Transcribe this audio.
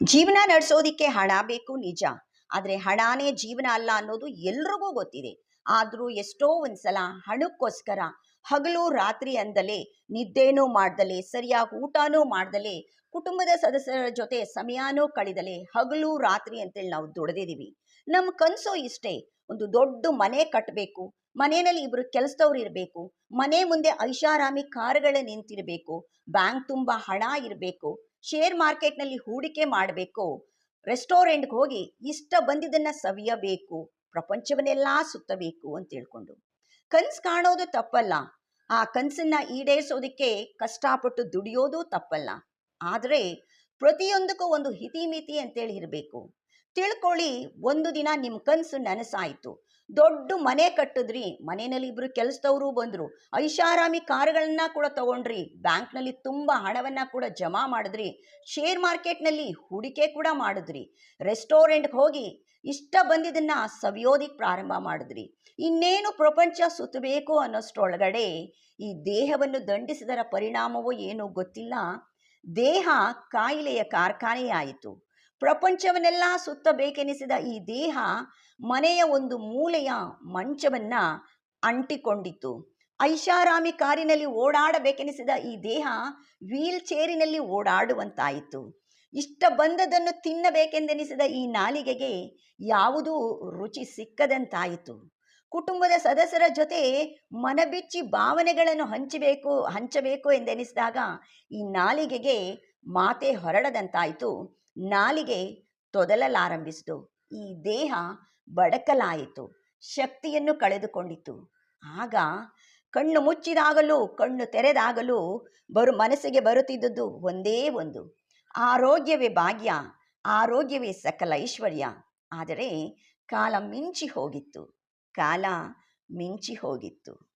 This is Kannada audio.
ಜೀವನ ನಡೆಸೋದಿಕ್ಕೆ ಹಣ ಬೇಕು ನಿಜ. ಆದರೆ ಹಣನೇ ಜೀವನ ಅಲ್ಲ ಅನ್ನೋದು ಎಲ್ರಿಗೂ ಗೊತ್ತಿದೆ. ಆದರೂ ಎಷ್ಟೋ ಒಂದ್ಸಲ ಹಣಕ್ಕೋಸ್ಕರ ಹಗಲು ರಾತ್ರಿ ಅಂದಲೇ, ನಿದ್ದೆನೂ ಮಾಡ್ದಲೆ, ಸರಿಯಾಗಿ ಊಟನೂ ಮಾಡ್ದಲೆ, ಕುಟುಂಬದ ಸದಸ್ಯರ ಜೊತೆ ಸಮಯನೂ ಕಳೆದಲೆ ಹಗಲು ರಾತ್ರಿ ಅಂತೇಳಿ ನಾವು ದುಡ್ದಿದ್ದೀವಿ. ನಮ್ಮ ಕನಸು ಇಷ್ಟೇ. ಒಂದು ದೊಡ್ಡ ಮನೆ ಕಟ್ಟಬೇಕು ಮನೆಯಲ್ಲಿ ಇಬ್ರು ಕೆಲಸದವ್ರು ಇರಬೇಕು, ಮನೆ ಮುಂದೆ ಐಷಾರಾಮಿ ಕಾರ್ಗಳೇ ನಿಂತಿರಬೇಕು, ಬ್ಯಾಂಕ್ ತುಂಬ ಹಣ ಇರಬೇಕು, ಶೇರ್ ಮಾರ್ಕೆಟ್ನಲ್ಲಿ ಹೂಡಿಕೆ ಮಾಡಬೇಕು, ರೆಸ್ಟೋರೆಂಟ್ಗೆ ಹೋಗಿ ಇಷ್ಟ ಬಂದಿದ್ದನ್ನ ಸವಿಯಬೇಕು, ಪ್ರಪಂಚವನ್ನೆಲ್ಲ ಸುತ್ತಬೇಕು ಅಂತ ಹೇಳ್ಕೊಂಡು ಕನ್ಸು ಕಾಣೋದು ತಪ್ಪಲ್ಲ, ಆ ಕನಸನ್ನ ಈಡೇರಿಸೋದಕ್ಕೆ ಕಷ್ಟಪಟ್ಟು ದುಡಿಯೋದು ತಪ್ಪಲ್ಲ, ಆದರೆ ಪ್ರತಿಯೊಂದಕ್ಕೂ ಒಂದು ಹಿತಿಮಿತಿ ಅಂತೇಳಿ ಇರಬೇಕು. ತಿಳ್ಕೊಳ್ಳಿ, ಒಂದು ದಿನ ನಿಮ್ಮ ಕನಸು ನನಸಾಯಿತು. ದೊಡ್ಡ ಮನೆ ಕಟ್ಟಿದ್ರಿ ಮನೆಯಲ್ಲಿ ಇಬ್ಬರು ಕೆಲಸದವರು ಬಂದರು. ಐಷಾರಾಮಿ ಕಾರುಗಳನ್ನ ಕೂಡ ತಗೊಂಡ್ರಿ, ಬ್ಯಾಂಕ್ನಲ್ಲಿ ತುಂಬ ಹಣವನ್ನು ಕೂಡ ಜಮಾ ಮಾಡಿದ್ರಿ. ಶೇರ್ ಮಾರ್ಕೆಟ್ನಲ್ಲಿ ಹೂಡಿಕೆ ಕೂಡ ಮಾಡಿದ್ರಿ. ರೆಸ್ಟೋರೆಂಟ್ಗೆ ಹೋಗಿ ಇಷ್ಟ ಬಂದಿದ್ದನ್ನು ಸವಿಯೋದಿಕ್ಕೆ ಪ್ರಾರಂಭ ಮಾಡಿದ್ರಿ. ಇನ್ನೇನು ಪ್ರಪಂಚ ಸುತ್ತಬೇಕು ಅನ್ನೋಷ್ಟೊಳಗಡೆ ಈ ದೇಹವನ್ನು ದಂಡಿಸಿದರ ಪರಿಣಾಮವೋ ಏನೋ ಗೊತ್ತಿಲ್ಲ. ದೇಹ ಕಾಯಿಲೆಯ ಕಾರ್ಖಾನೆಯಾಯಿತು. ಪ್ರಪಂಚವನ್ನೆಲ್ಲ ಸುತ್ತಬೇಕೆನಿಸಿದ ಈ ದೇಹ ಮನೆಯ ಒಂದು ಮೂಲೆಯ ಮಂಚವನ್ನ ಅಂಟಿಕೊಂಡಿತು ಐಷಾರಾಮಿ ಕಾರಿನಲ್ಲಿ ಓಡಾಡಬೇಕೆನಿಸಿದ ಈ ದೇಹ ವೀಲ್ ಚೇರಿನಲ್ಲಿ ಓಡಾಡುವಂತಾಯಿತು. ಇಷ್ಟ ಬಂದದನ್ನು ತಿನ್ನಬೇಕೆಂದೆನಿಸಿದ ಈ ನಾಲಿಗೆಗೆ ಯಾವುದೂ ರುಚಿ ಸಿಕ್ಕದಂತಾಯಿತು. ಕುಟುಂಬದ ಸದಸ್ಯರ ಜೊತೆ ಮನಬಿಚ್ಚಿ ಭಾವನೆಗಳನ್ನು ಹಂಚಬೇಕು ಹಂಚಬೇಕು ಎಂದೆನಿಸಿದಾಗ ಈ ನಾಲಿಗೆಗೆ ಮಾತೆ ಹೊರಡದಂತಾಯಿತು. ನಾಲಿಗೆ ತೊದಲಲಾರಂಭಿಸಿತು. ಈ ದೇಹ ಬಡಕಲಾಯಿತು, ಶಕ್ತಿಯನ್ನು ಕಳೆದುಕೊಂಡಿತು. ಆಗ ಕಣ್ಣು ಮುಚ್ಚಿದಾಗಲೂ, ಕಣ್ಣು ತೆರೆದಾಗಲೂ ಬರು, ಮನಸ್ಸಿಗೆ ಬರುತ್ತಿದ್ದುದು ಒಂದೇ ಒಂದು. ಆರೋಗ್ಯವೇ ಭಾಗ್ಯ, ಆರೋಗ್ಯವೇ ಸಕಲ ಐಶ್ವರ್ಯ. ಆದರೆ ಕಾಲ ಮಿಂಚಿ ಹೋಗಿತ್ತು ಕಾಲ ಮಿಂಚಿ ಹೋಗಿತ್ತು